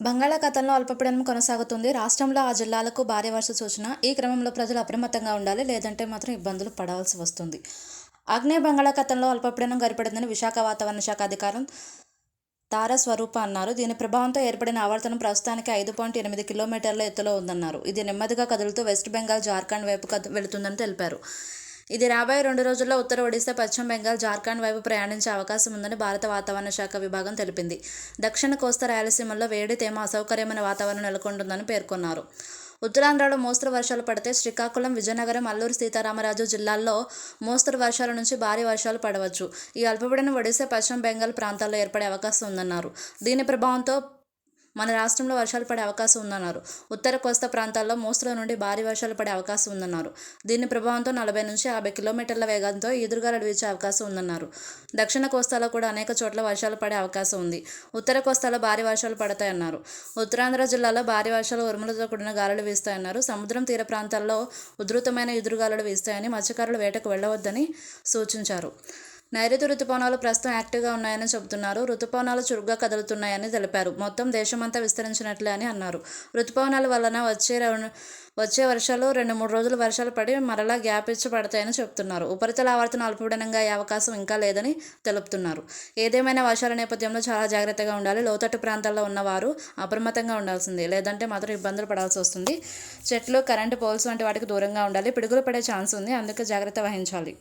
బంగాళాఖాతంలో అల్పపీడనం కొనసాగుతుంది. రాష్ట్రంలో ఆ జిల్లాలకు భారీ వర్ష సూచన. ఈ క్రమంలో ప్రజలు అప్రమత్తంగా ఉండాలి. లేదంటే మాత్రం ఇబ్బందులు పడాల్సి వస్తుంది. ఆగ్నేయ బంగాళాఖాతంలో అల్పపీడనం గరిపడిందని విశాఖ వాతావరణ శాఖ అధికారం తారస్వరూప అన్నారు. దీని ప్రభావంతో ఏర్పడిన ఆవర్తనం ప్రస్తుతానికి ఐదు పాయింట్ ఎనిమిది కిలోమీటర్ల ఎత్తులో ఉందన్నారు. ఇది నెమ్మదిగా కదులుతూ వెస్ట్ బెంగాల్ జార్ఖండ్ వైపు కద వెళుతుందని తెలిపారు. ఇది రాబోయే రెండు రోజుల్లో ఉత్తర ఒడిశా పశ్చిమ బెంగాల్ జార్ఖండ్ వైపు ప్రయాణించే అవకాశం ఉందని భారత వాతావరణ శాఖ విభాగం తెలిపింది. దక్షిణ కోస్తా రాయలసీమల్లో వేడి తేమ అసౌకర్యమైన వాతావరణం నెలకొంటుందని పేర్కొన్నారు. ఉత్తరాంధ్రలో మోస్తరు వర్షాలు పడితే శ్రీకాకుళం విజయనగరం అల్లూరు సీతారామరాజు జిల్లాల్లో మోస్తరు వర్షాల నుంచి భారీ వర్షాలు పడవచ్చు. ఈ అల్పపీడనం ఒడిశా పశ్చిమ బెంగాల్ ప్రాంతాల్లో ఏర్పడే అవకాశం ఉందన్నారు. దీని ప్రభావంతో మన రాష్ట్రంలో వర్షాలు పడే అవకాశం ఉందన్నారు. ఉత్తర కోస్తా ప్రాంతాల్లో మోస్తరు నుండి భారీ వర్షాలు పడే అవకాశం ఉందన్నారు. దీని ప్రభావంతో నలభై నుంచి యాభై కిలోమీటర్ల వేగంతో ఎదురుగాలు వీచే అవకాశం ఉందన్నారు. దక్షిణ కోస్తాలో కూడా అనేక చోట్ల వర్షాలు పడే అవకాశం ఉంది. ఉత్తర కోస్తాలో భారీ వర్షాలు పడతాయన్నారు. ఉత్తరాంధ్ర జిల్లాలో భారీ వర్షాలు ఉరుములతో కూడిన గాలులు వీస్తాయన్నారు. సముద్రం తీర ప్రాంతాల్లో ఉధృతమైన ఎదురుగాలులు వీస్తాయని మత్స్యకారులు వేటకు వెళ్ళవద్దని సూచించారు. నైరుతి రుతుపవనాలు ప్రస్తుతం యాక్టివ్గా ఉన్నాయని చెబుతున్నారు. రుతుపవనాలు చురుగ్గా కదులుతున్నాయని తెలిపారు. మొత్తం దేశమంతా విస్తరించినట్లే అని అన్నారు. రుతుపవనాల వలన వచ్చే వచ్చే వర్షాలు రెండు మూడు రోజులు వర్షాలు పడి మరలా గ్యాప్ ఇచ్చి పడతాయని చెబుతున్నారు. ఉపరితల ఆవర్తన అల్పపీడనంగా అయ్యే అవకాశం ఇంకా లేదని తెలుపుతున్నారు. ఏదేమైనా వర్షాల నేపథ్యంలో చాలా జాగ్రత్తగా ఉండాలి. లోతట్టు ప్రాంతాల్లో ఉన్నవారు అప్రమత్తంగా ఉండాల్సింది. లేదంటే మాత్రం ఇబ్బందులు పడాల్సి వస్తుంది. చెట్లు కరెంటు పోల్స్ వంటి వాటికి దూరంగా ఉండాలి. పిడుగులు పడే ఛాన్స్ ఉంది. అందుకే జాగ్రత్త వహించాలి.